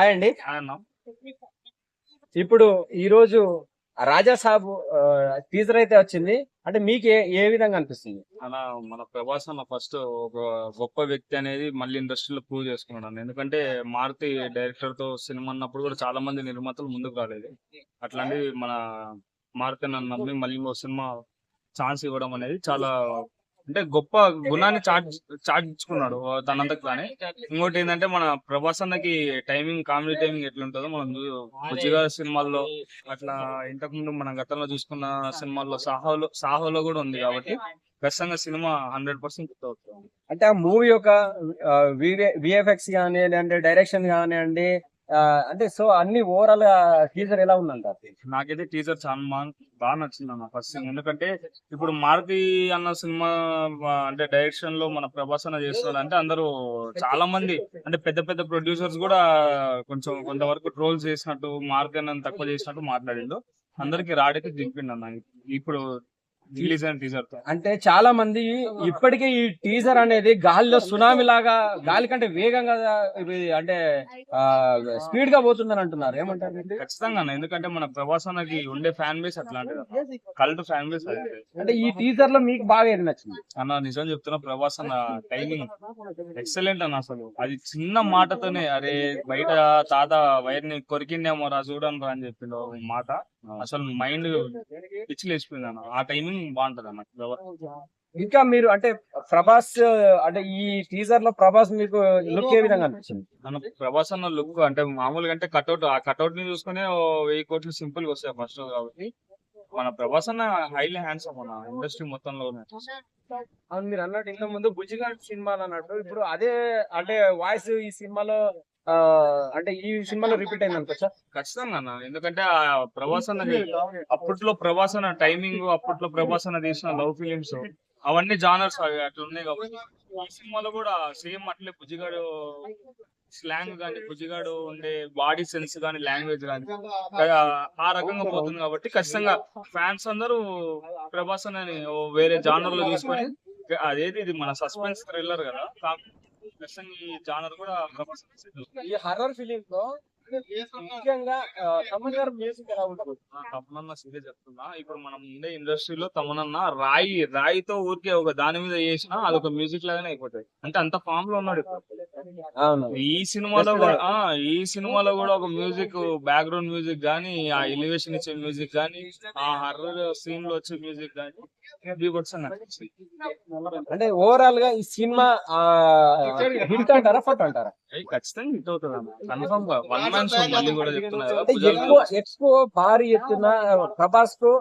Hi అండి. ఇప్పుడు ఈ రోజు రాజా సాబ్ టీజర్ అయితే వచ్చింది. అంటే మీకు ఏ ఏ విధంగా అనిపిస్తుంది? అలా మన ప్రభాస్ అన్న ఫస్ట్ ఒక గొప్ప వ్యక్తి అనేది మళ్ళీ ఇండస్ట్రీలో ప్రూవ్ చేసుకున్నాడు ఎందుకంటే మారుతి డైరెక్టర్తో సినిమా అన్నప్పుడు కూడా చాలా మంది నిర్మాతలు ముందుకు రాలేదు. అట్లాంటి మన మారుతి అన్న నమ్మి మళ్ళీ ఇంకో సినిమా ఛాన్స్ ఇవ్వడం అనేది చాలా అంటే గొప్ప గుణాన్ని చాట్ చాటించుకున్నాడు తనంతకు తానే ఇంకోటి ఏంటంటే మన ప్రభాస్ అన్నకి టైమింగ్ కామెడీ టైమింగ్ ఎట్లుంటుందో మనం బుజ్జిగా సినిమాల్లో అట్లా ఇంతకు ముందు మనం గతంలో చూసుకున్న సినిమాల్లో సాహోలో సాహోలో కూడా ఉంది కాబట్టి ఖచ్చితంగా సినిమా హండ్రెడ్ పర్సెంట్ హిట్ అవుతుంది. అంటే ఆ మూవీ యొక్క విఎఫ్ఎక్స్ కానీ లేదంటే డైరెక్షన్ కానివ్వండి అంటే సో అన్ని ఓవరాల్గా టీజర్ ఎలా ఉందంట నాకైతే టీజర్ చాలా బాగా నచ్చింది అన్న ఫస్ట్ ఎందుకంటే ఇప్పుడు మారుతి అన్న సినిమా అంటే డైరెక్షన్లో మన ప్రభాస్ అన్న చేస్తున్నాడు అంటే అందరూ చాలా మంది అంటే పెద్ద పెద్ద ప్రొడ్యూసర్స్ కూడా కొంచెం కొంతవరకు ట్రోల్స్ చేసినట్టు మారుతి అన్న తక్కువ చేసినట్టు మాట్లాడిండు. అందరికి రాడైతే దింపిండు అన్న. ఇప్పుడు రిలీజ్ అయిన టీజర్తో. అంటే చాలా మంది ఇప్పటికే ఈ టీజర్ అనేది గాలిలో సునామీ లాగా గాలి కంటే వేగంగా అంటే స్పీడ్గా పోతుందని అంటున్నారు. ఏమంటారు? ఖచ్చితంగా ఎందుకంటే మన ప్రభాస్ అన్నకి ఉండే ఫ్యాన్ బేస్ అట్లాంటిది కల్ట్ ఫ్యాన్ బేస్ అంటే ఈ టీజర్లో మీకు బాగా ఏది నచ్చింది? అన్న నిజం చెప్తున్నా ప్రభాస్ అన్న టైమింగ్ ఎక్సలెంట్ అన్న అసలు. అది చిన్న మాటతోనే అరే బయట తాత వైర్ని కొరికిండేమో రా చూడను రా అని చెప్పిండు మాట. అసలు మైండ్ పిచ్చిలేసిపోయింది అన్న ఆ టైమింగ్ బాగుంటది అన్న. ఇంకా మీరు అంటే ప్రభాస్ అంటే ఈ టీజర్లో ప్రభాస్ మీకు లుక్ ఏ విధంగా అనిపించింది? అన్న ప్రభాస్ అన్న లుక్ అంటే మామూలుగా అంటే కట్అవుట్ ఆ కట్అవుట్ని చూసుకునే వెయ్యి కోట్లు సింపుల్గా వస్తాయి ఫస్ట్ కాబట్టి. మన ప్రభాస్ అన్న హైలీ హ్యాండ్సమ్ మన ఇండస్ట్రీ మొత్తంలో అవును మీరు అన్నట్టు ఇంత ముందు బుజ్జిగాడ్ సినిమాలు అన్నట్టు ఇప్పుడు అదే అంటే వాయిస్ ఈ సినిమాలో అంటే ఈ సినిమాలో రిపీట్ అయింది అనుకోవచ్చా? ఖచ్చితంగా అన్న. ఎందుకంటే ఆ ప్రభాస్ అన్నది అప్పట్లో అన్న టైమింగ్ అప్పట్లో ప్రభాస్ అన్న తీసిన లవ్ ఫిలిమ్స్ అవన్నీ జానర్స్ అట్లా ఉన్నాయి కాబట్టి. ఈ సినిమాలో కూడా సేమ్ అట్లే పుజిగాడు స్లాంగ్ కానీ పుజిగాడు ఉండే బాడీ సెన్స్ కానీ లాంగ్వేజ్ కానీ ఆ రకంగా పోతుంది కాబట్టి ఖచ్చితంగా ఫ్యాన్స్ అందరూ ప్రభాస్ అని వేరే జానర్లో తీసుకొని అదేది ఇది మన సస్పెన్స్ థ్రిల్లర్ కదా కా- ఈ జానర్ కూడా ఈ హర్రర్ ఫిలిం లో ముఖ్యంగా తమన్ గారి మ్యూజిక్ ఎలా ఉంటుంది? ఆ తమనన్న సీరియస్ చెప్తున్నా. ఇప్పుడు మనం ఉండే ఇండస్ట్రీలో తమనన్న రాయి రాయితో ఊరికే ఒక దాని మీద చేసినా అదొక మ్యూజిక్ లాగానే అయిపోతుంది అంటే అంత ఫామ్లో ఉన్నాడు ఈ సినిమాలో కూడా ఆ ఈ సినిమాలో కూడా ఒక మ్యూజిక్ బ్యాక్గ్రౌండ్ మ్యూజిక్ గానీ ఆ ఎలివేషన్ ఇచ్చే మ్యూజిక్ గానీ ఆ హర్రర్ సీన్లో వచ్చే మ్యూజిక్ గానీ. అంటే ఓవరాల్గా ఈ సినిమా హిట్ అంటారా ఫట్ అంటారా? ఖచ్చితంగా హిట్ అవుతుంది అన్న. కన్ఫర్మ్గా వన్ మ్యాన్ షో మళ్ళీ కూడా చెప్తున్నా. కదా అంటే భుజాల ఎక్కువ భారీ ఎత్తున ప్రభాస్కు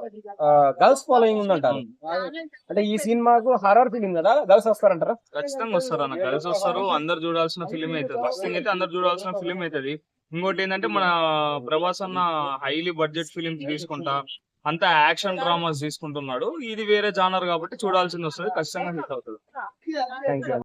గర్ల్స్ ఫాలోయింగ్ ఉందంటారు. అంటే ఈ సినిమాకు హర్రర్ ఫిలిం కదా? గర్ల్స్ వస్తారంటారా? ఖచ్చితంగా వస్తారు అన్న. కలిసి వస్తారు అందరు చూడాల్సిన ఫిలిం అవుతుంది ఫస్ట్ థింగ్ అయితే అందరు చూడాల్సిన ఫిలిం అవుతుంది ఇంకోటి ఏంటంటే మన ప్రభాస్ అన్న హైలీ బడ్జెట్ ఫిలిమ్స్ తీసుకుంటా అంత యాక్షన్ డ్రామాస్ తీసుకుంటున్నాడు. ఇది వేరే జానర్ కాబట్టి చూడాల్సింది వస్తుంది. ఖచ్చితంగా హిట్ అవుతుంది. Thank you